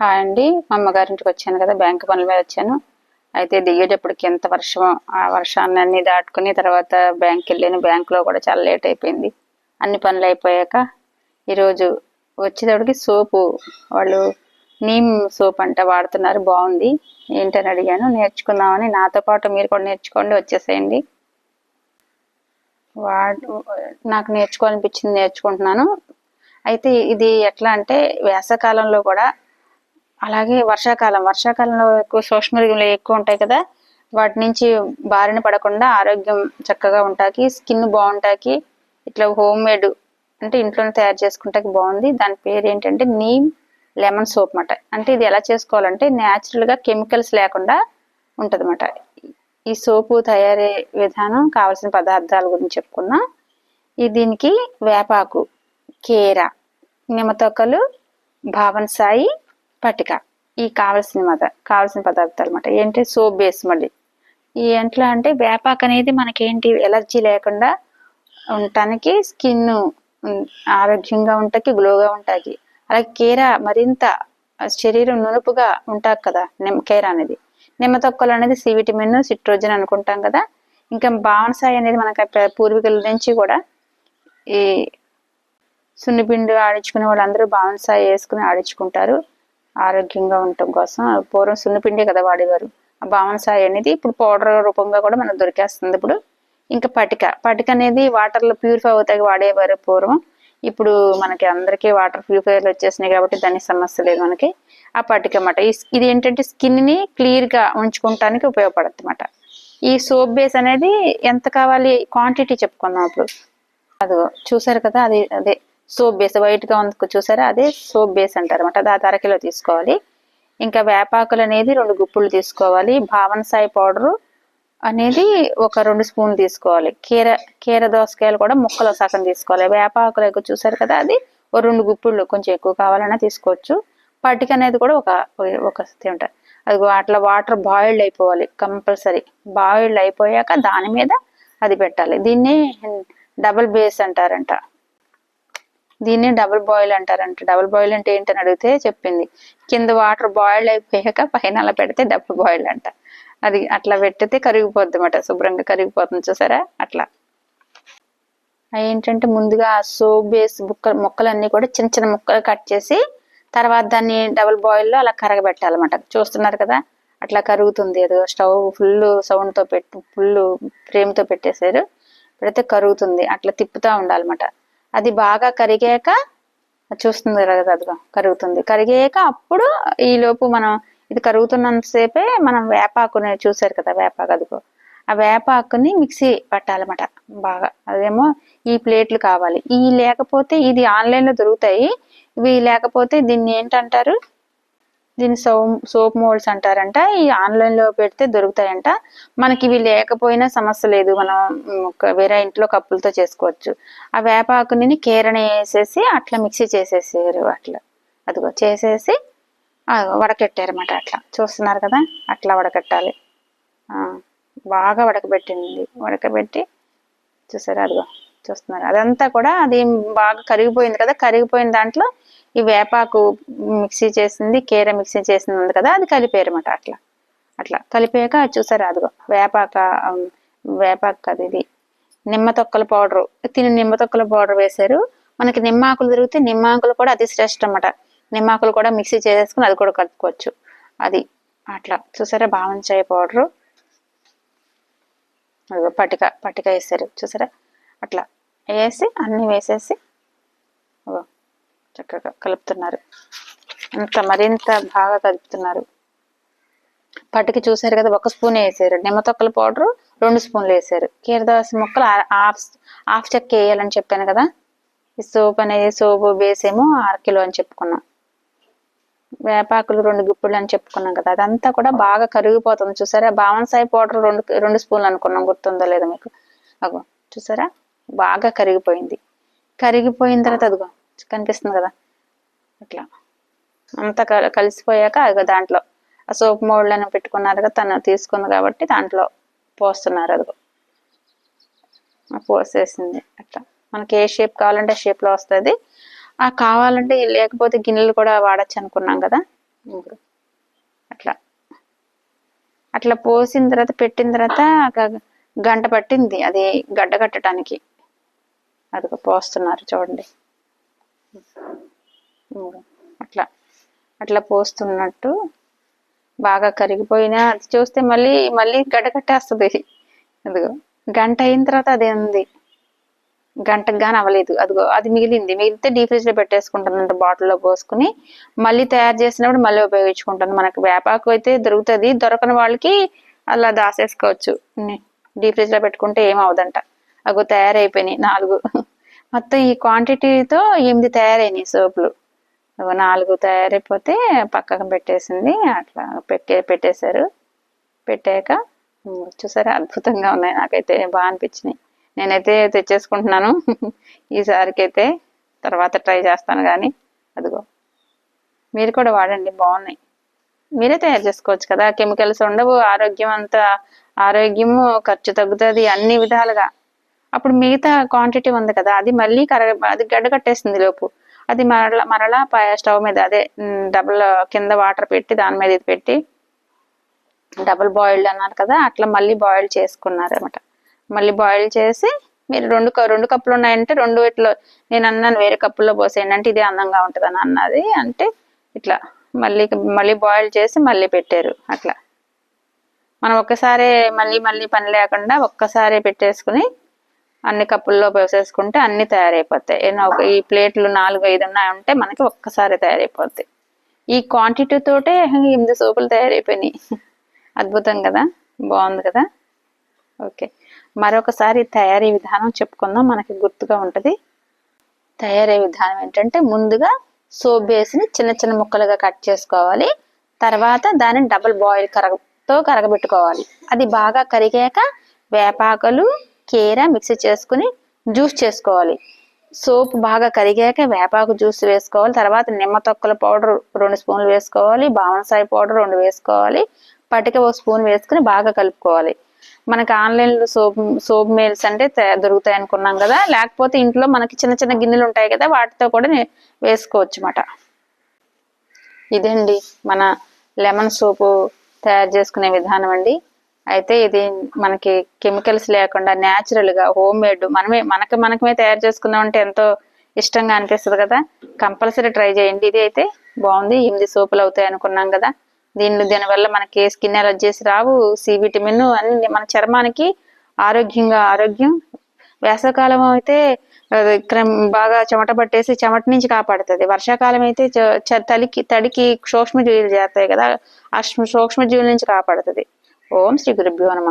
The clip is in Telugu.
హాయ్ అండి. మా అమ్మగారింటికి వచ్చాను కదా బ్యాంకు పనుల మీద వచ్చాను. అయితే దిగేటప్పటికి ఎంత వర్షం ఆ వర్షాన్ని అన్ని దాటుకుని తర్వాత బ్యాంక్కి వెళ్ళాను. బ్యాంకులో కూడా చాలా లేట్ అయిపోయింది. అన్ని పనులు అయిపోయాక ఈరోజు వచ్చేటప్పటికి సోపు వాళ్ళు నీమ్ సోప్ అంట వాడుతున్నారు బాగుంది. ఏంటని అడిగాను. నేర్చుకుందామని నాతో పాటు మీరు కూడా నేర్చుకోండి వచ్చేసేయండి. వా నాకు నేర్చుకోవాలనిపించింది నేర్చుకుంటున్నాను. అయితే ఇది ఎట్లా అంటే వేసవకాలంలో కూడా అలాగే వర్షాకాలం. వర్షాకాలంలో ఎక్కువ సూక్ష్మజీవులు ఎక్కువ ఉంటాయి కదా వాటి నుంచి బారిన పడకుండా ఆరోగ్యం చక్కగా ఉంటాకి స్కిన్ బాగుంటాకి ఇట్లా హోమ్ మేడ్ అంటే ఇంట్లోనే తయారు చేసుకుంటాకి బాగుంది. దాని పేరు ఏంటంటే నీమ్ లెమన్ సోప్ అన్నమాట. అంటే ఇది ఎలా చేసుకోవాలంటే న్యాచురల్గా కెమికల్స్ లేకుండా ఉంటది ఈ సోపు తయారీ విధానం కావాల్సిన పదార్థాల గురించి చెప్పుకున్నా. ఈ దీనికి వేపాకు కేర నిమ్మతొక్కలు భావన్ సాయి పట్టిక ఈ కావలసిన మత కావలసిన పదార్థాలు అనమాట ఏంటి? సోప్ బేస్ మళ్ళీ. ఈ ఎట్లా అంటే వేపాకు అనేది మనకేంటి? ఎలర్జీ లేకుండా ఉండటానికి స్కిన్ ఆరోగ్యంగా ఉంటాకి గ్లోగా ఉంటాకి అలాగే కీర మరింత శరీరం నునుపుగా ఉంటారు కదా నిమ్ కీర అనేది. నిమ్మ తొక్కలు అనేది సి విటమిన్ సిట్రోజన్ అనుకుంటాం కదా. ఇంకా బావనసాయి అనేది మనకి పూర్వీకుల నుంచి కూడా ఈ సున్నిపిండి ఆడించుకునే వాళ్ళందరూ బావనసాయి వేసుకుని ఆడించుకుంటారు. ఆరోగ్యంగా ఉండటం కోసం పూర్వం సున్నపిండి కదా వాడేవారు. ఆ భావన సాయి అనేది ఇప్పుడు పౌడర్ రూపంగా కూడా మనకు దొరికేస్తుంది. ఇప్పుడు ఇంకా పటిక పటిక అనేది వాటర్లో ప్యూరిఫై అవుతాయి వాడేవారు పూర్వం. ఇప్పుడు మనకి అందరికీ వాటర్ ప్యూరిఫైర్లు వచ్చేసినాయి కాబట్టి దానికి సమస్య లేదు మనకి. ఆ పటిక అన్నమాట. ఇది ఏంటంటే స్కిన్ని క్లియర్గా ఉంచుకోవటానికి ఉపయోగపడుతుంది అన్నమాట ఈ సోప్ బేస్ అనేది ఎంత కావాలి? క్వాంటిటీ చెప్పుకుందాం అప్పుడు అదో చూసారు కదా? అది అదే సోప్ బేస్ వైట్గా ఉంది చూసారా? అదే సోప్ బేస్ అంటారు అనమాట అది అరకిలో తీసుకోవాలి. ఇంకా వేపాకులు అనేది రెండు గుప్పులు తీసుకోవాలి. భావన సాయి పౌడరు అనేది ఒక రెండు స్పూన్లు తీసుకోవాలి. కీర కీర దోసకాయలు కూడా ముక్కలు సగం తీసుకోవాలి. వేపాకులు ఎక్కువ చూసారు కదా? అది ఒక రెండు గుప్పులు కొంచెం ఎక్కువ కావాలన్నా తీసుకోవచ్చు. పట్టిక అనేది కూడా ఒక ఒక తింటారు అది అట్లా వాటర్ బాయిల్డ్ అయిపోవాలి. కంపల్సరీ బాయిల్డ్ అయిపోయాక దాని మీద అది పెట్టాలి. దీన్ని డబుల్ బేస్ అంటారంట. దీన్ని డబుల్ బాయిల్ అంటారంట. డబుల్ బాయిల్ అంటే ఏంటని అడిగితే చెప్పింది. కింద వాటర్ బాయిల్ అయిపోయాక పైన అలా పెడితే డబుల్ బాయిల్ అంట. అది అట్లా పెట్టితే కరిగిపోద్ది అనమాట శుభ్రంగా కరిగిపోతుంది చూసారా? అట్లా. ఏంటంటే ముందుగా సోప్ బేస్ బుక్క ముక్కలన్నీ కూడా చిన్న చిన్న ముక్కలు కట్ చేసి తర్వాత దాన్ని డబుల్ బాయిల్లో అలా కరగబెట్టాలన్నమాట. చూస్తున్నారు కదా? అట్లా కరుగుతుంది. ఏదో స్టవ్ ఫుల్ సౌండ్తో పెట్టి ఫుల్ ఫ్రేమ్తో పెట్టేశారు. పెడితే కరుగుతుంది. అట్లా తిప్పుతూ ఉండాలన్నమాట. అది బాగా కరిగాక చూస్తుంది కదా అదిగో కరుగుతుంది. కరిగాక అప్పుడు ఈ లోపు మనం ఇది కరుగుతున్నంతసేపే మనం వేపాకుని చూసారు కదా వేపాకు అదిగో. ఆ వేపాకుని మిక్సీ పట్టాలన్నమాట బాగా. అదేమో ఈ ప్లేట్లు కావాలి. ఈ లేకపోతే ఇది ఆన్లైన్లో దొరుకుతాయి. ఇవి లేకపోతే దీన్ని ఏంటంటారు? దీన్ని సో సోప్ మోల్డ్స్ అంటారంట. ఈ ఆన్లైన్లో పెడితే దొరుకుతాయంట. మనకి ఇవి లేకపోయినా సమస్య లేదు. మనం వేరే ఇంట్లో కప్పులతో చేసుకోవచ్చు. ఆ వేపాకుని కేరణ వేసేసి అట్లా మిక్సీ చేసేసారు అట్లా. అదిగో చేసేసి వడకెట్టారన్నమాట అట్లా. చూస్తున్నారు కదా అట్లా వడకట్టాలి. బాగా వడకబెట్టింది. వడకబెట్టి చూసారు అదిగో. చూస్తున్నారు. అదంతా కూడా అది బాగా కరిగిపోయింది కదా కరిగిపోయిన దాంట్లో ఈ వేపాకు మిక్సీ చేసింది కీర మిక్సీ చేసింది ఉంది కదా అది కలిపేరమాట అట్లా. అట్లా కలిపాక చూసారు అదిగో వేపాక వేపాకు కదా ఇది నిమ్మ తొక్కల పౌడరు. తిని నిమ్మ తొక్కల పౌడర్ వేశారు. మనకి నిమ్మాకులు తిరిగితే నిమ్మాకులు కూడా అతి శ్రేష్టం అన్నమాట. నిమ్మాకులు కూడా మిక్సీ చేసేసుకుని అది కూడా కలుపుకోవచ్చు. అది అట్లా. చూసారా భావంచాయ పౌడరు? పటిక పటిక వేసారు చూసారా? అట్లా వేసి అన్నీ వేసేసి చక్కగా కలుపుతున్నారు. అంత మరింత బాగా కలుపుతున్నారు. పట్టుకి చూసారు కదా ఒక స్పూన్ వేసారు. నిమ్మతొక్కల పౌడరు రెండు స్పూన్లు వేసారు. కీరదోస ముక్కలు హాఫ్ హాఫ్ చెక్క వేయాలని చెప్పాను కదా. ఈ సోప్ అనేది సోపు వేసేమో అర కిలో అని చెప్పుకున్నాం. వేపాకులు రెండు గుప్పులు అని చెప్పుకున్నాం కదా అదంతా కూడా బాగా కరిగిపోతుంది. చూసారా? బావన్సాయి పౌడర్ రెండు రెండు స్పూన్లు అనుకున్నాం. గుర్తుందో లేదో మీకు? అగో చూసారా? బాగా కరిగిపోయింది. కరిగిపోయిన తర్వాత అదిగో కనిపిస్తుంది కదా? అట్లా. అంతా కలిసిపోయాక అది దాంట్లో. ఆ సోప్ మోడ్లను పెట్టుకున్నారు కదా తను తీసుకుంది కాబట్టి దాంట్లో పోస్తున్నారు అదిగో. పోసేసింది అట్లా. మనకి ఏ షేప్ కావాలంటే ఆ షేప్లో వస్తుంది. ఆ కావాలంటే లేకపోతే గిన్నెలు కూడా వాడచ్చు అనుకున్నాం కదా? ఇప్పుడు. అట్లా. అట్లా పోసిన తర్వాత పెట్టిన తర్వాత గంట పట్టింది. అది గడ్డ కట్టడానికి అది పోస్తున్నారు చూడండి. అట్లా అట్లా పోస్తున్నట్టు బాగా కరిగిపోయినా అది చూస్తే మళ్ళీ మళ్ళీ గడ్డ కట్టేస్తుంది అదిగో గంట అయిన తర్వాత అదే ఉంది. గంటకు కానీ అవ్వలేదు. అదిగో అది మిగిలింది. మిగిలితే డీ ఫ్రిడ్జ్లో లో బాటిల్లో పోసుకుని మళ్ళీ తయారు చేసినప్పుడు మళ్ళీ ఉపయోగించుకుంటాను మనకి వేపాకు అయితే దొరుకుతుంది. దొరకని వాళ్ళకి అలా దాసేసుకోవచ్చు డీ ఫ్రిడ్జ్లో పెట్టుకుంటే ఏం అవదంట అగో తయారైపోయినాయి నాలుగు. మొత్తం ఈ క్వాంటిటీతో ఎనిమిది తయారైనాయి సోపులు. నాలుగు తయారైపోతే పక్కకు పెట్టేసింది అట్లా పెట్టే పెట్టేశారు. పెట్టాక చూసారా అద్భుతంగా ఉన్నాయి నాకైతే బాగా అనిపించినాయి. నేనైతే తెచ్చేసుకుంటున్నాను. ఈసారికైతే తర్వాత ట్రై చేస్తాను కానీ అదిగో. మీరు కూడా వాడండి బాగున్నాయి. మీరే తయారు చేసుకోవచ్చు కదా కెమికల్స్ ఉండవు ఆరోగ్యం అంతా ఆరోగ్యము ఖర్చు తగ్గుతుంది అన్ని విధాలుగా. అప్పుడు మిగతా క్వాంటిటీ ఉంది కదా అది మళ్ళీ కరగ అది గడ్డ కట్టేసింది లోపు. అది మరలా మరలా పై- స్టవ్ మీద అదే డబుల్ కింద వాటర్ పెట్టి దాని మీద ఇది పెట్టి డబుల్ బాయిల్డ్ అన్నారు కదా అట్లా మళ్ళీ బాయిల్ చేసుకున్నారు అనమాట మళ్ళీ బాయిల్ చేసి మీరు రెండు రెండు కప్పులు ఉన్నాయంటే రెండు ఇట్లా నేను అన్నాను వేరే కప్పుల్లో పోసేయండి అంటే ఇదే అందంగా ఉంటుంది అని అన్నది అంటే ఇట్లా మళ్ళీ మళ్ళీ బాయిల్ చేసి మళ్ళీ పెట్టారు అట్లా. మనం ఒక్కసారే మళ్ళీ మళ్ళీ పని లేకుండా ఒక్కసారే పెట్టేసుకుని అన్ని కప్పుల్లో పోసేసుకుంటే అన్ని తయారైపోతాయి. ఏమో ఒక ఈ ప్లేట్లు నాలుగు ఐదు ఉన్నాయంటే మనకి ఒక్కసారి తయారైపోతాయి ఈ క్వాంటిటీ తోటే ఎనిమిది సోపులు తయారైపోయినాయి. అద్భుతం కదా? బాగుంది కదా? ఓకే. మరొకసారి తయారీ విధానం చెప్పుకుందాం. మనకి గుర్తుగా ఉంటుంది. తయారీ విధానం ఏంటంటే ముందుగా సోప్ బేస్ని చిన్న చిన్న ముక్కలుగా కట్ చేసుకోవాలి. తర్వాత దాన్ని డబుల్ బాయిల్ కరగతో కరగబెట్టుకోవాలి. అది బాగా కరిగాక వేపాకులు కీర మిక్సీ చేసుకుని జ్యూస్ చేసుకోవాలి. సోప్ బాగా కరిగాక వేపాకు జ్యూస్ వేసుకోవాలి. తర్వాత నిమ్మ తొక్కల పౌడర్ రెండు స్పూన్లు వేసుకోవాలి. బావనసాయి పౌడర్ రెండు వేసుకోవాలి. పటిక ఒక స్పూన్ వేసుకుని బాగా కలుపుకోవాలి. మనకి ఆన్లైన్లో సోప్ సోప్ మేల్స్ అంటే దొరుకుతాయి అనుకున్నాం కదా. లేకపోతే ఇంట్లో మనకి చిన్న చిన్న గిన్నెలు ఉంటాయి కదా వాటితో కూడా వేసుకోవచ్చు అన్నమాట ఇదండి మన లెమన్ సోపు తయారు చేసుకునే విధానం అండి. అయితే ఇది మనకి కెమికల్స్ లేకుండా natural గా హోమ్ మేడ్ మనమే మనకి మనకమే తయారు చేసుకుందాం అంటే ఎంతో ఇష్టంగా అనిపిస్తుంది కదా. కంపల్సరీ ట్రై చేయండి. ఇది అయితే బాగుంది. ఎనిమిది సోపులు అవుతాయి అనుకున్నాం కదా. దీని దీనివల్ల మనకి స్కిన్ ఎలర్జీస్ రావు. సి విటమిన్ అన్ని మన చర్మానికి ఆరోగ్యంగా ఆరోగ్యం వేసవకాలం అయితే అది బాగా చెమట పట్టేసి చెమట నుంచి కాపాడుతుంది. వర్షాకాలం అయితే తలికి తడికి సూక్ష్మజీవులు చేస్తాయి కదా. ఆ సూక్ష్మజీవుల నుంచి కాపాడుతుంది. ఓం శ్రీ గురుభ్యో నమ.